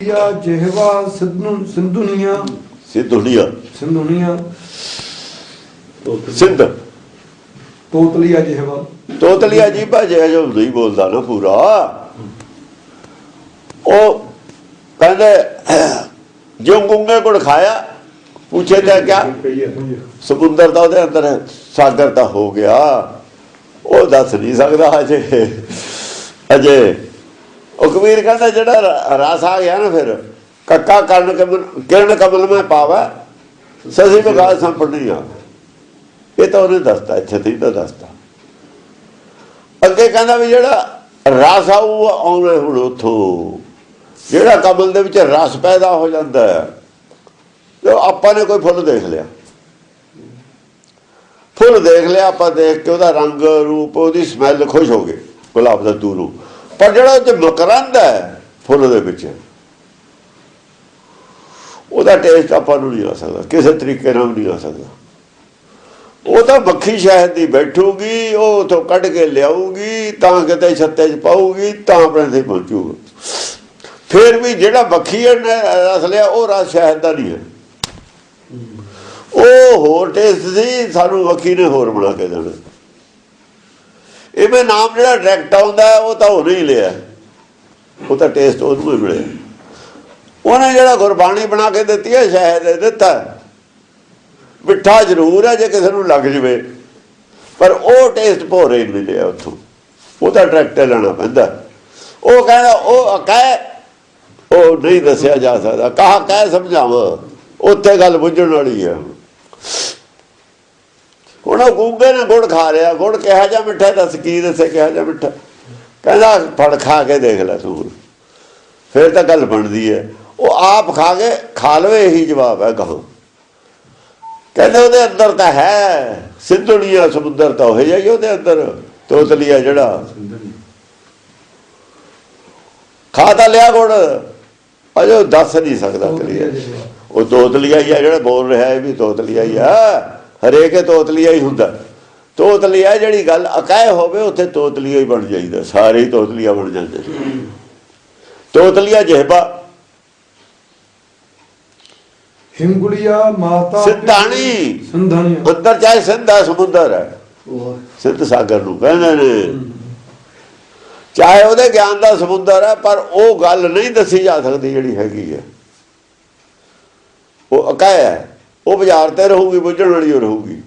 ਯਾ ਜਿਹਵਾ ਸਿੱਧੂ ਸਿੰਧੁਨੀਆਂ ਸਿੱਧੁਨੀਆ ਸਿੰਧੁਨੀਆਂ ਸਿੰਧ ਤੋਤਲੀਆ ਜਿਹਵਾ। ਤੋਤਲੀਆ ਜੀ ਭਾਜਿਆ ਜੋ ਨਹੀਂ ਬੋਲਦਾ ਨਾ ਪੂਰਾ। ਉਹ ਕਹਿੰਦੇ ਜੋ ਗੁੰਗੇ ਕੋਲ ਖਾਇਆ ਪੁੱਛੇ ਤਾਂ ਕਿਆ? ਸਮੁੰਦਰ ਦਾ ਉਹਦੇ ਅੰਦਰ ਸਾਗਰ ਤਾਂ ਹੋ ਗਿਆ। ਉਹ ਦੱਸ ਨਹੀਂ ਸਕਦਾ ਅਜੇ। ਅਜੇ ਉਹ ਕਬੀਰ ਕਹਿੰਦਾ ਜਿਹੜਾ ਰਸ ਆ ਗਿਆ ਨਾ ਫਿਰ, ਕੱਕਾ ਕਰਨ ਕਮਲ ਕਿਰਨ ਕਮਲ ਮੈਂ ਪਾਵਾ, ਸਸੀ ਬਗਾਲ ਸੰਪਣੀ ਆ। ਇਹ ਤਾਂ ਉਹਨੇ ਦੱਸਤਾ, ਇੱਥੇ ਤੇ ਤਾਂ ਦੱਸਤਾ। ਅੱਗੇ ਕਹਿੰਦਾ ਵੀ ਜਿਹੜਾ ਰਸ ਆਊ ਆਉਣਾ ਹੁਣ ਉਥੋਂ। ਜਿਹੜਾ ਕਮਲ ਦੇ ਵਿੱਚ ਰਸ ਪੈਦਾ ਹੋ ਜਾਂਦਾ ਹੈ, ਤੇ ਆਪਾਂ ਨੇ ਕੋਈ ਫੁੱਲ ਦੇਖ ਲਿਆ। ਫੁੱਲ ਦੇਖ ਲਿਆ, ਆਪਾਂ ਦੇਖ ਕੇ ਉਹਦਾ ਰੰਗ, ਰੂਪ, ਉਹਦੀ ਸਮੈਲ ਖੁਸ਼ ਹੋ ਗਏ, ਗੁਲਾਬ ਦਾ ਤੂਰੂ ਪਰ ਜਿਹੜਾ ਉਹ ਤੇ ਮਕਰੰਦ ਹੈ ਫੁੱਲ ਦੇ ਵਿੱਚ, ਉਹਦਾ ਟੇਸਟ ਆਪਾਂ ਨੂੰ ਨਹੀਂ ਆ ਸਕਦਾ, ਕਿਸੇ ਤਰੀਕੇ ਨਾਲ ਨਹੀਂ ਆ ਸਕਦਾ। ਉਹ ਤਾਂ ਮੱਖੀ ਸ਼ਹਿਦ ਦੀ ਬੈਠੂਗੀ, ਉਹ ਉਥੋਂ ਕੱਢ ਕੇ ਲਿਆਊਗੀ, ਤਾਂ ਕਿਤੇ ਛੱਤੇ 'ਚ ਪਾਊਗੀ, ਤਾਂ ਆਪਣੇ ਤੇ ਪਹੁੰਚੂਗਾ। ਫਿਰ ਵੀ ਜਿਹੜਾ ਮੱਖੀ ਨੇ, ਰਸ ਲਿਆ, ਉਹ ਰਸ ਸ਼ਹਿਦ ਦਾ ਨਹੀਂ ਹੈ। ਉਹ ਹੋਰ ਟੇਸਟ ਸੀ, ਸਾਨੂੰ ਮੱਖੀ ਨੇ ਹੋਰ ਬਣਾ ਕੇ ਦੇਣਾ। ਇਹਵੇਂ ਨਾਮ ਜਿਹੜਾ ਡਾਇਰੈਕਟ ਆਉਂਦਾ ਉਹ ਤਾਂ ਉਹ ਹੀ ਲਿਆ। ਉਹ ਤਾਂ ਟੇਸਟ ਉਹਨੂੰ ਹੀ ਮਿਲਿਆ। ਉਹਨੇ ਜਿਹੜਾ ਗੁਰਬਾਣੀ ਬਣਾ ਕੇ ਦਿੱਤੀ ਹੈ, ਸ਼ਾਇਦ ਦਿੱਤਾ ਮਿੱਠਾ ਜ਼ਰੂਰ ਹੈ ਜੇ ਕਿਸੇ ਨੂੰ ਲੱਗ ਜਵੇ। ਪਰ ਉਹ ਟੇਸਟ ਭੋਰੇ ਨਹੀਂ ਲਿਆ ਉੱਥੋਂ। ਉਹ ਤਾਂ ਡਾਇਰੈਕਟ ਲੈਣਾ ਪੈਂਦਾ। ਉਹ ਕਹਿੰਦਾ, ਉਹ ਕਹਿ, ਉਹ ਨਹੀਂ ਦੱਸਿਆ ਜਾ ਸਕਦਾ। ਕਹਾ, ਕਹਿ ਸਮਝਾਵਾਂ। ਉੱਥੇ ਗੱਲ ਬੁੱਝਣ ਵਾਲੀ ਹੈ ਹੁਣ ਉਹ ਗੂੰਗੇ ਨੇ ਗੁੜ ਖਾ ਰਿਹਾ ਗੁੜ ਕਿਹਾ ਜਾ ਮਿੱਠਾ ਦੱਸ ਕੀ ਦੱਸੇ ਕਿਹਾ ਜਾ ਮਿੱਠਾ। ਕਹਿੰਦਾ ਫੜ ਖਾ ਕੇ ਦੇਖ ਲੈ ਤੂੰ। ਫਿਰ ਤਾਂ ਗੱਲ ਬਣਦੀ ਹੈ ਉਹ ਆਪ ਖਾ ਕੇ ਖਾ ਲਵੇ ਇਹੀ ਜਵਾਬ ਹੈ ਕਹੋ। ਕਹਿੰਦੇ ਉਹਦੇ ਅੰਦਰ ਤਾਂ ਹੈ ਸਿੰਧੁਣੀਆ ਸਮੁੰਦਰ ਤਾਂ ਹੋਏ ਜਾਈ ਉਹਦੇ ਅੰਦਰ ਤੋਤਲੀਆ ਜਿਹੜਾ। ਖਾ ਤਾਂ ਲਿਆ ਗੁੜ ਅਜੇ ਦੱਸ ਨਹੀਂ ਸਕਦਾ ਕਲੀਅਰ। ਉਹ ਤੋਤਲੀਆ ਹੀ ਆ ਜਿਹੜਾ ਬੋਲ ਰਿਹਾ ਹੈ ਵੀ ਤੋਤਲੀਆ ਹੀ ਆ। ਹਰੇਕ ਇਹ ਤੋਤਲੀਆ ਹੀ ਹੁੰਦਾ। ਤੋਤਲੀਆ ਜਿਹੜੀ ਗੱਲ ਅਕਾਇ ਹੋਵੇ ਉੱਥੇ ਤੋਤਲੀਆ ਹੀ ਬਣ ਜਾਈਦਾ। ਸਾਰੇ ਹੀ ਤੋਤਲੀਆ ਬਣ ਜਾਂਦੇ ਤੋਤਲੀਆ ਜਿਹਬਾ। ਹਿੰਗੁਲੀਆ ਮਾਤਾ ਸਿੱਧਾਣੀ। ਸਿੰਧਾਣੀਆਂ ਅੰਦਰ ਚਾਹੇ ਸਿੰਧਾ ਸਮੁੰਦਰ ਹੈ ਸਿੱਧ ਸਾਗਰ ਨੂੰ ਕਹਿੰਦੇ ਨੇ। ਚਾਹੇ ਉਹਦੇ ਗਿਆਨ ਦਾ ਸਮੁੰਦਰ ਹੈ ਪਰ ਉਹ ਗੱਲ ਨਹੀਂ ਦੱਸੀ ਜਾ ਸਕਦੀ ਜਿਹੜੀ ਹੈਗੀ ਹੈ ਉਹ ਅਕਾਇ ਹੈ ਉਹ ਬਾਜ਼ਾਰ ਤੇ ਰਹੂਗੀ ਬੁੱਝਣ ਵਾਲੀ ਓ ਰਹੂਗੀ।